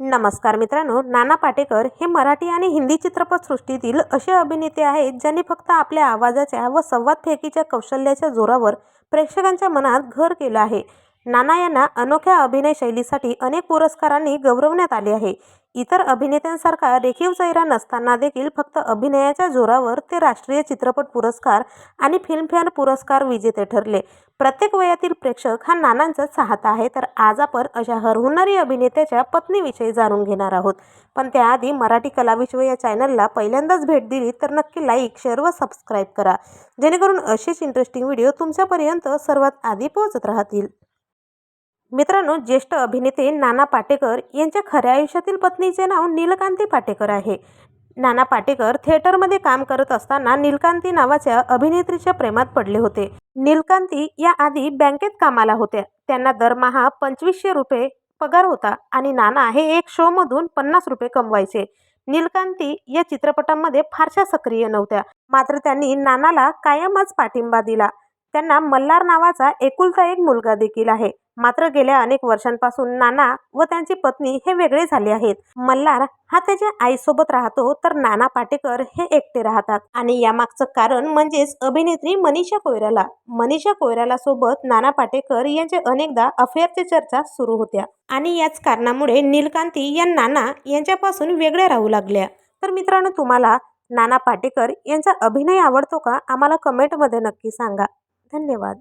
नमस्कार मित्रांनो नाना पाटेकर हे मराठी आणि हिंदी चित्रपटसृष्टीतील असे अभिनेते आहेत ज्यांनी फक्त आपल्या आवाजाच्या व संवाद फेकीच्या कौशल्याच्या जोरावर प्रेक्षकांच्या मनात घर केलं आहे. नाना यांना अनोख्या अभिनय शैलीसाठी अनेक पुरस्कारांनी गौरवण्यात आले आहे. इतर अभिनेत्यांसारखा रेखीव चेहरा नसताना देखील फक्त अभिनयाच्या जोरावर ते राष्ट्रीय चित्रपट पुरस्कार आणि फिल्मफेअर पुरस्कार विजेते ठरले. प्रत्येक वयातील प्रेक्षक हा नानांचा चाहता आहे. तर आज आपण अशा हरहुन्नरी अभिनेत्याच्या पत्नीविषयी जाणून घेणार आहोत. पण त्याआधी मराठी कलाविश्व या चॅनलला पहिल्यांदाच भेट दिली तर नक्की लाईक शेअर व सबस्क्राईब करा. जेणेकरून असेच इंटरेस्टिंग व्हिडिओ तुमच्यापर्यंत सर्वात आधी पोहोचत राहतील. मित्रांनो ज्येष्ठ अभिनेते नाना पाटेकर यांच्या खऱ्या आयुष्यातील पत्नीचे नाव नीलकांती पाटेकर आहे. नाना पाटेकर थिएटरमध्ये काम करत असताना नीलकांती नावाच्या अभिनेत्रीच्या प्रेमात पडले होते. नीलकांती या आधी बँकेत कामाला होत्या. त्यांना दरमहा पंचवीसशे रुपये पगार होता आणि नाना हे एक शोमधून पन्नास रुपये कमवायचे. नीलकांती या चित्रपटांमध्ये फारशा सक्रिय नव्हत्या. मात्र त्यांनी नानाला कायमच पाठिंबा दिला. त्यांना मल्हार नावाचा एकुलता एक मुलगा देखील आहे. मात्र गेल्या अनेक वर्षांपासून नाना व त्यांची पत्नी हे वेगळे झाले आहेत. मल्हार हा त्याच्या आईसोबत राहतो तर नाना पाटेकर हे एकटे राहतात. आणि यामागचं कारण म्हणजेच अभिनेत्री मनीषा कोयराला मनीषा कोयराला सोबत नाना पाटेकर यांचे अनेकदा अफेअरच्या चर्चा सुरू होत्या. आणि याच कारणामुळे नीलकांती या नाना यांच्यापासून वेगळ्या राहू लागल्या. तर मित्रांनो तुम्हाला नाना पाटेकर यांचा अभिनय आवडतो का? आम्हाला कमेंटमध्ये नक्की सांगा. धन्यवाद.